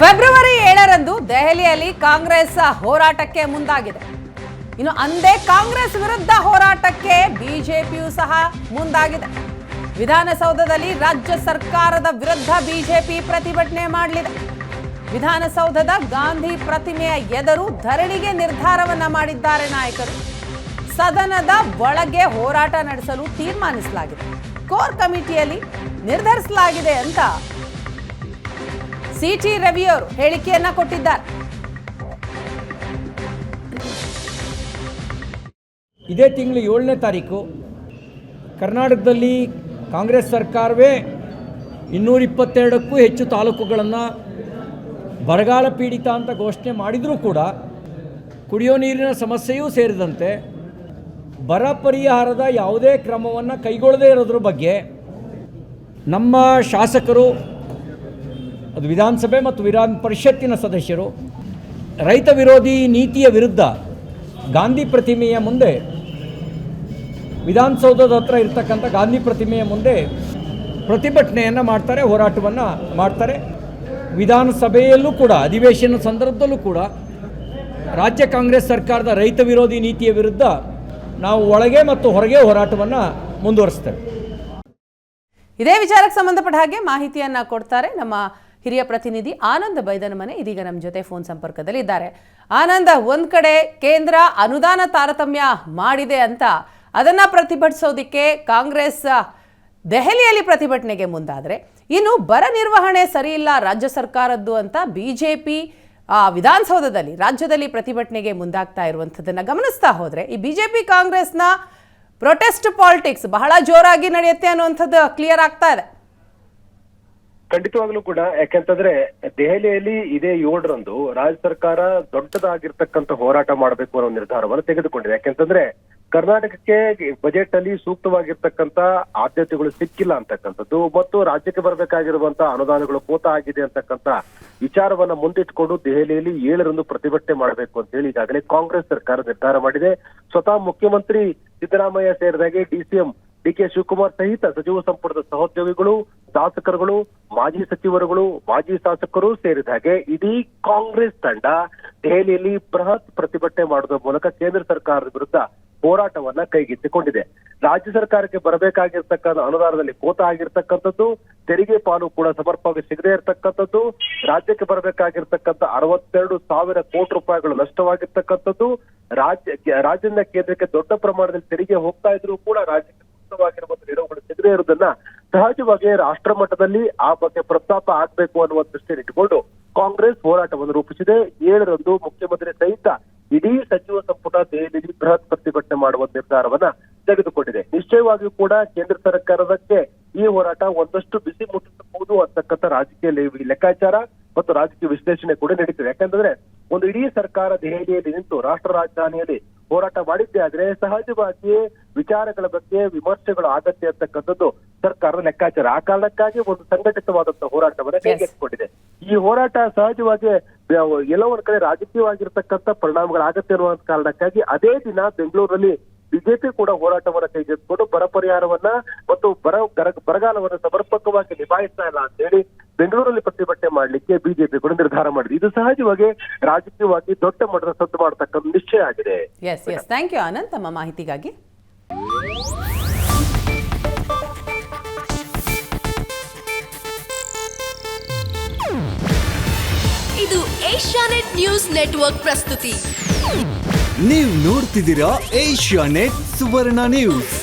February ಏಳರಂದು ದೆಹಲಿಯಲ್ಲಿ ಕಾಂಗ್ರೆಸ್ ಹೋರಾಟಕ್ಕೆ ಮುಂದಾಗಿದೆ. ಇನ್ನು ಅಂದೇ ಕಾಂಗ್ರೆಸ್ ವಿರುದ್ಧ ಹೋರಾಟಕ್ಕೆ ಬಿಜೆಪಿಯೂ ಸಹ ಮುಂದಾಗಿದೆ. ವಿಧಾನಸೌಧದಲ್ಲಿ ರಾಜ್ಯ ಸರ್ಕಾರದ ವಿರುದ್ಧ ಬಿಜೆಪಿ ಪ್ರತಿಭಟನೆ ಮಾಡಲಿದೆ. ವಿಧಾನಸೌಧದ ಗಾಂಧಿ ಪ್ರತಿಮೆಯ ಎದುರು ಧರಣಿಗೆ ನಿರ್ಧಾರವನ್ನ ಮಾಡಿದ್ದಾರೆ ನಾಯಕರು. ಸದನದ ಒಳಗೆ ಹೋರಾಟ ನಡೆಸಲು ತೀರ್ಮಾನಿಸಲಾಗಿದೆ. ಕೋರ್ ಕಮಿಟಿಯಲ್ಲಿ ನಿರ್ಧರಿಸಲಾಗಿದೆ ಅಂತ ಸಿಟಿ ರವಿ ಅವರು ಹೇಳಿಕೆಯನ್ನ ಕೊಟ್ಟಿದ್ದಾರೆ. ಇದೇ ತಿಂಗಳು ಏಳನೇ ತಾರೀಕು ಕರ್ನಾಟಕದಲ್ಲಿ ಕಾಂಗ್ರೆಸ್ ಸರ್ಕಾರವೇ ಇನ್ನೂರಿಪ್ಪತ್ತೆರಡಕ್ಕೂ ಹೆಚ್ಚು ತಾಲೂಕುಗಳನ್ನು ಬರಗಾಲ ಪೀಡಿತ ಅಂತ ಘೋಷಣೆ ಮಾಡಿದರೂ ಕೂಡ ಕುಡಿಯೋ ನೀರಿನ ಸಮಸ್ಯೆಯೂ ಸೇರಿದಂತೆ ಬರ ಪರಿಹಾರದ ಯಾವುದೇ ಕ್ರಮವನ್ನು ಕೈಗೊಳ್ಳದೇ ಇರೋದ್ರ ಬಗ್ಗೆ ನಮ್ಮ ಶಾಸಕರು ಅದು ವಿಧಾನಸಭೆ ಮತ್ತು ವಿಧಾನ ಪರಿಷತ್ತಿನ ಸದಸ್ಯರು, ರೈತ ವಿರೋಧಿ ನೀತಿಯ ವಿರುದ್ಧ ಗಾಂಧಿ ಪ್ರತಿಮೆಯ ಮುಂದೆ, ವಿಧಾನಸೌಧದ ಹತ್ರ ಇರ್ತಕ್ಕಂಥ ಗಾಂಧಿ ಪ್ರತಿಮೆಯ ಮುಂದೆ ಪ್ರತಿಭಟನೆಯನ್ನು ಮಾಡ್ತಾರೆ, ಹೋರಾಟವನ್ನು ಮಾಡ್ತಾರೆ. ವಿಧಾನಸಭೆಯಲ್ಲೂ ಕೂಡ, ಅಧಿವೇಶನ ಸಂದರ್ಭದಲ್ಲೂ ಕೂಡ ರಾಜ್ಯ ಕಾಂಗ್ರೆಸ್ ಸರ್ಕಾರದ ರೈತ ವಿರೋಧಿ ನೀತಿಯ ವಿರುದ್ಧ ನಾವು ಒಳಗೆ ಮತ್ತು ಹೊರಗೆ ಹೋರಾಟವನ್ನು ಮುಂದುವರಿಸ್ತೇವೆ. ಇದೇ ವಿಚಾರಕ್ಕೆ ಸಂಬಂಧಪಟ್ಟ ಹಾಗೆ ಮಾಹಿತಿಯನ್ನ ಕೊಡ್ತಾರೆ ನಮ್ಮ ಹಿರಿಯ ಪ್ರತಿನಿಧಿ ಆನಂದ ಬೈದನಮನೆ ಇದೀಗ ನಮ್ಮ ಜೊತೆ ಫೋನ್ ಸಂಪರ್ಕದಲ್ಲಿ ಇದ್ದಾರೆ ಆನಂದ, ಒಂದ್ ಕಡೆ ಕೇಂದ್ರ ಅನುದಾನ ತಾರತಮ್ಯ ಮಾಡಿದೆ ಅಂತ ಅದನ್ನ ಪ್ರತಿಭಟಿಸೋದಿಕ್ಕೆ ಕಾಂಗ್ರೆಸ್ ದೆಹಲಿಯಲ್ಲಿ ಪ್ರತಿಭಟನೆಗೆ ಮುಂದಾದ್ರೆ ಇನ್ನು ಬರ ನಿರ್ವಹಣೆ ಸರಿಯಿಲ್ಲ ರಾಜ್ಯ ಸರ್ಕಾರದ್ದು ಅಂತ ಬಿಜೆಪಿ ವಿಧಾನಸೌಧದಲ್ಲಿ, ರಾಜ್ಯದಲ್ಲಿ ಪ್ರತಿಭಟನೆಗೆ ಮುಂದಾಗ್ತಾ ಇರುವಂಥದ್ದನ್ನು ಗಮನಿಸ್ತಾ ಹೋದರೆ ಈ ಬಿಜೆಪಿ ಕಾಂಗ್ರೆಸ್ನ ಪ್ರೊಟೆಸ್ಟ್ ಪಾಲಿಟಿಕ್ಸ್ ಬಹಳ ಜೋರಾಗಿ ನಡೆಯುತ್ತೆ ಅನ್ನುವಂಥದ್ದು ಕ್ಲಿಯರ್ ಆಗ್ತಾ ಇದೆ. ಖಂಡಿತವಾಗ್ಲೂ ಕೂಡ, ಯಾಕೆಂತಂದ್ರೆ ದೆಹಲಿಯಲ್ಲಿ ಇದೇ ಏಳರಂದು ರಾಜ್ಯ ಸರ್ಕಾರ ದೊಡ್ಡದಾಗಿರ್ತಕ್ಕಂಥ ಹೋರಾಟ ಮಾಡಬೇಕು ಅನ್ನೋ ನಿರ್ಧಾರವನ್ನು ತೆಗೆದುಕೊಂಡಿದೆ. ಯಾಕೆಂತಂದ್ರೆ ಕರ್ನಾಟಕಕ್ಕೆ ಬಜೆಟ್ ಅಲ್ಲಿ ಸೂಕ್ತವಾಗಿರ್ತಕ್ಕಂಥ ಆದ್ಯತೆಗಳು ಸಿಕ್ಕಿಲ್ಲ ಅಂತಕ್ಕಂಥದ್ದು, ಮತ್ತು ರಾಜ್ಯಕ್ಕೆ ಬರಬೇಕಾಗಿರುವಂತಹ ಅನುದಾನಗಳು ಕೋತ ಆಗಿದೆ ಅಂತಕ್ಕಂಥ ವಿಚಾರವನ್ನ ಮುಂದಿಟ್ಟುಕೊಂಡು ದೆಹಲಿಯಲ್ಲಿ ಏಳರಂದು ಪ್ರತಿಭಟನೆ ಮಾಡಬೇಕು ಅಂತ ಹೇಳಿ ಈಗಾಗಲೇ ಕಾಂಗ್ರೆಸ್ ಸರ್ಕಾರ ನಿರ್ಧಾರ ಮಾಡಿದೆ. ಸ್ವತಃ ಮುಖ್ಯಮಂತ್ರಿ ಸಿದ್ದರಾಮಯ್ಯ ಸೇರಿದಾಗೆ ಡಿಸಿಎಂ ಡಿ ಕೆ ಶಿವಕುಮಾರ್ ಸಹಿತ ಸಚಿವ ಸಂಪುಟದ ಸಹೋದ್ಯೋಗಿಗಳು, ಶಾಸಕರುಗಳು, ಮಾಜಿ ಸಚಿವರುಗಳು, ಮಾಜಿ ಶಾಸಕರು ಸೇರಿದ ಹಾಗೆ ಇಡೀ ಕಾಂಗ್ರೆಸ್ ತಂಡ ದೆಹಲಿಯಲ್ಲಿ ಬೃಹತ್ ಪ್ರತಿಭಟನೆ ಮಾಡುವ ಮೂಲಕ ಕೇಂದ್ರ ಸರ್ಕಾರದ ವಿರುದ್ಧ ಹೋರಾಟವನ್ನ ಕೈಗೆತ್ತಿಕೊಂಡಿದೆ. ರಾಜ್ಯ ಸರ್ಕಾರಕ್ಕೆ ಬರಬೇಕಾಗಿರ್ತಕ್ಕಂಥ ಅನುದಾನದಲ್ಲಿ ಕೋತ ಆಗಿರ್ತಕ್ಕಂಥದ್ದು, ತೆರಿಗೆ ಪಾಲು ಕೂಡ ಸಮರ್ಪಕವಾಗಿ ಸಿಗದೇ ಇರತಕ್ಕಂಥದ್ದು, ರಾಜ್ಯಕ್ಕೆ ಬರಬೇಕಾಗಿರ್ತಕ್ಕಂಥ ಅರವತ್ತೆರಡು ಸಾವಿರ ಕೋಟಿ ರೂಪಾಯಿಗಳು ನಷ್ಟವಾಗಿರ್ತಕ್ಕಂಥದ್ದು, ರಾಜ್ಯ ರಾಜ್ಯದಿಂದ ಕೇಂದ್ರಕ್ಕೆ ದೊಡ್ಡ ಪ್ರಮಾಣದಲ್ಲಿ ತೆರಿಗೆ ಹೋಗ್ತಾ ಇದ್ರು ಕೂಡ ರಾಜ್ಯಕ್ಕೆ ಸೂಕ್ತವಾಗಿರುವಂತ ನೆರವುಗಳು ಸಿಗದೇ ಇರುವುದನ್ನ ಸಹಜವಾಗಿ ರಾಷ್ಟ್ರ ಮಟ್ಟದಲ್ಲಿ ಆ ಬಗ್ಗೆ ಪ್ರಸ್ತಾಪ ಆಗ್ಬೇಕು ಅನ್ನುವ ದೃಷ್ಟಿಯಲ್ಲಿ ಇಟ್ಟುಕೊಂಡು ಕಾಂಗ್ರೆಸ್ ಹೋರಾಟವನ್ನು ರೂಪಿಸಿದೆ. ಏಳರಂದು ಮುಖ್ಯಮಂತ್ರಿ ಸಹಿತ ಇಡೀ ಸಚಿವ ಸಂಪುಟ ದೆಹಲಿಯಲ್ಲಿ ಬೃಹತ್ ಪ್ರತಿಭಟನೆ ಮಾಡುವ ನಿರ್ಧಾರವನ್ನ ತೆಗೆದುಕೊಂಡಿದೆ. ನಿಶ್ಚಯವಾಗಿಯೂ ಕೂಡ ಕೇಂದ್ರ ಸರ್ಕಾರದಕ್ಕೆ ಈ ಹೋರಾಟ ಒಂದಷ್ಟು ಬಿಸಿ ಮುಟ್ಟಿಸಬಹುದು ಅಂತಕ್ಕಂಥ ರಾಜಕೀಯ ಲೆಕ್ಕಾಚಾರ ಮತ್ತು ರಾಜಕೀಯ ವಿಶ್ಲೇಷಣೆ ಕೂಡ ನಡೀತಿದೆ ಯಾಕಂದ್ರೆ ಒಂದು ಇಡೀ ಸರ್ಕಾರ ದೆಹಲಿಯಲ್ಲಿ ನಿಂತು ರಾಷ್ಟ್ರ ರಾಜಧಾನಿಯಲ್ಲಿ ಹೋರಾಟ ಮಾಡಿದ್ದೆ ಆದ್ರೆ ಸಹಜವಾಗಿ ವಿಚಾರಗಳ ಬಗ್ಗೆ ವಿಮರ್ಶೆಗಳು ಆಗತ್ತೆ ಅಂತಕ್ಕಂಥದ್ದು ಸರ್ಕಾರದ ಲೆಕ್ಕಾಚಾರ. ಆ ಕಾರಣಕ್ಕಾಗಿ ಒಂದು ಸಂಘಟಿತವಾದಂತಹ ಹೋರಾಟವನ್ನು ಕೈಗೆತ್ತಿಕೊಂಡಿದೆ. ಈ ಹೋರಾಟ ಸಹಜವಾಗಿ ಎಲ್ಲವರ ಎಲ್ಲೋ ಒಂದ್ ಕಡೆ ರಾಜಕೀಯವಾಗಿರ್ತಕ್ಕಂಥ ಪರಿಣಾಮಗಳಾಗತ್ತೆ ಅನ್ನುವ ಕಾರಣಕ್ಕಾಗಿ ಅದೇ ದಿನ ಬೆಂಗಳೂರಲ್ಲಿ ಬಿಜೆಪಿ ಕೂಡ ಹೋರಾಟವನ್ನು ಕೈಗೆತ್ತಿಕೊಂಡು ಬರ ಪರಿಹಾರವನ್ನ ಮತ್ತು ಬರ ಬರಗಾಲವನ್ನ ಸಮರ್ಪಕವಾಗಿ ನಿಭಾಯಿಸ್ತಾ ಇಲ್ಲ ಅಂತ ಹೇಳಿ ಬೆಂಗಳೂರಲ್ಲಿ ಪ್ರತಿಭಟನೆ ಮಾಡಲಿಕ್ಕೆ ಬಿಜೆಪಿ ಕೂಡ ನಿರ್ಧಾರ ಮಾಡಿದೆ. ಇದು ಸಹಜವಾಗಿ ರಾಜಕೀಯವಾಗಿ ದೊಡ್ಡ ಮಟ್ಟದ ಸದ್ದು ಮಾಡತಕ್ಕಂಥ ನಿಶ್ಚಯ ಆಗಿದೆ. Yes yes thank you Anand ತಮ್ಮ ಮಾಹಿತಿಗಾಗಿ. ಇದು ಏಷ್ಯಾನೆಟ್ ನ್ಯೂಸ್ ನೆಟ್ವರ್ಕ್ ಪ್ರಸ್ತುತಿ. ನೀವು ನೋಡ್ತಿದ್ದೀರಾ ಏಷ್ಯಾ ನೆಟ್ ಸುವರ್ಣ ನ್ಯೂಸ್.